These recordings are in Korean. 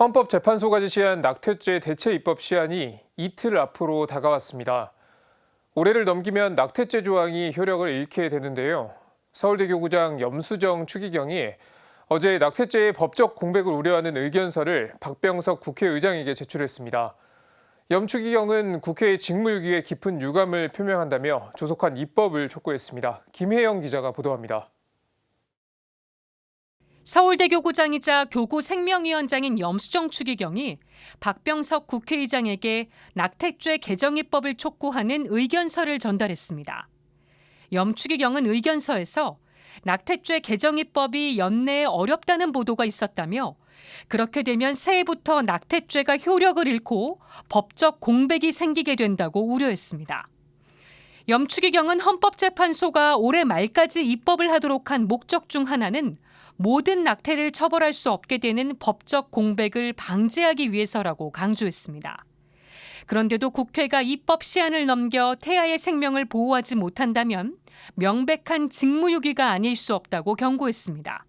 헌법재판소가 지시한 낙태죄 대체 입법 시한이 이틀 앞으로 다가왔습니다. 올해를 넘기면 낙태죄 조항이 효력을 잃게 되는데요. 서울대교구장 염수정 추기경이 어제 낙태죄의 법적 공백을 우려하는 의견서를 박병석 국회의장에게 제출했습니다. 염 추기경은 국회의 직무유기에 깊은 유감을 표명한다며 조속한 입법을 촉구했습니다. 김혜영 기자가 보도합니다. 서울대 교구장이자 교구 생명위원장인 염수정 추기경이 박병석 국회의장에게 낙태죄 개정 입법을 촉구하는 의견서를 전달했습니다. 염 추기경은 의견서에서 낙태죄 개정 입법이 연내에 어렵다는 보도가 있었다며 그렇게 되면 새해부터 낙태죄가 효력을 잃고 법적 공백이 생기게 된다고 우려했습니다. 염추기경은 헌법재판소가 올해 말까지 입법을 하도록 한 목적 중 하나는 모든 낙태를 처벌할 수 없게 되는 법적 공백을 방지하기 위해서라고 강조했습니다. 그런데도 국회가 입법 시한을 넘겨 태아의 생명을 보호하지 못한다면 명백한 직무유기가 아닐 수 없다고 경고했습니다.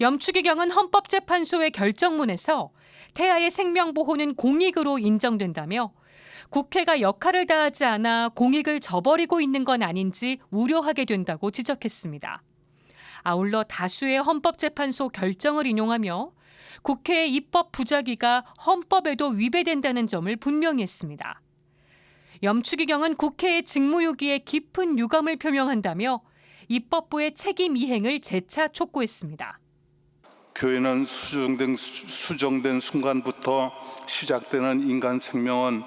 염추기경은 헌법재판소의 결정문에서 태아의 생명 보호는 공익으로 인정된다며 국회가 역할을 다하지 않아 공익을 저버리고 있는 건 아닌지 우려하게 된다고 지적했습니다. 아울러 다수의 헌법재판소 결정을 인용하며 국회의 입법 부작위가 헌법에도 위배된다는 점을 분명히 했습니다. 염추기경은 국회의 직무유기에 깊은 유감을 표명한다며 입법부의 책임 이행을 재차 촉구했습니다. 교회는 수정된, 수정된 순간부터 시작되는 인간 생명은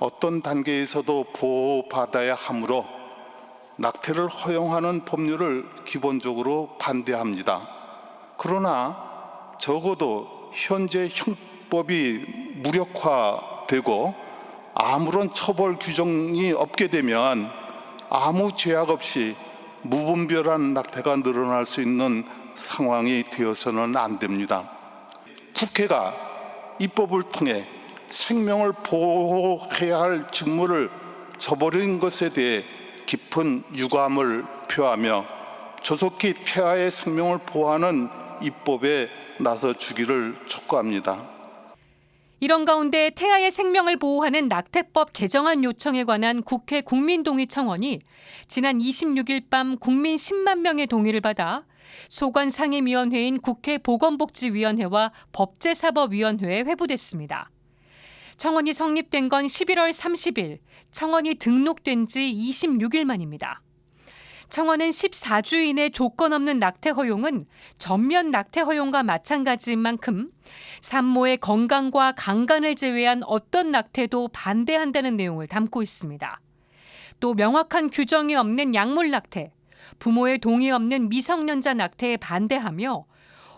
어떤 단계에서도 보호받아야 하므로 낙태를 허용하는 법률을 기본적으로 반대합니다. 그러나 적어도 현재 형법이 무력화되고 아무런 처벌 규정이 없게 되면 아무 제약 없이 무분별한 낙태가 늘어날 수 있는 상황이 되어서는 안 됩니다. 국회가 입법을 통해 생명을 보호해야 할 직무를 저버린 것에 대해 깊은 유감을 표하며 조속히 폐하의 생명을 보호하는 입법에 나서 주기를 촉구합니다. 이런 가운데 태아의 생명을 보호하는 낙태법 개정안 요청에 관한 국회 국민동의 청원이 지난 26일 밤 국민 10만 명의 동의를 받아 소관상임위원회인 국회 보건복지위원회와 법제사법위원회에 회부됐습니다. 청원이 성립된 건 11월 30일, 청원이 등록된 지 26일 만입니다. 청원은 14주 이내 조건 없는 낙태 허용은 전면 낙태 허용과 마찬가지인 만큼 산모의 건강과 강간을 제외한 어떤 낙태도 반대한다는 내용을 담고 있습니다. 또 명확한 규정이 없는 약물 낙태, 부모의 동의 없는 미성년자 낙태에 반대하며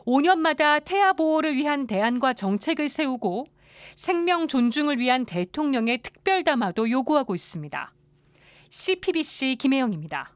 5년마다 태아 보호를 위한 대안과 정책을 세우고 생명 존중을 위한 대통령의 특별 담화도 요구하고 있습니다. CPBC 김혜영입니다.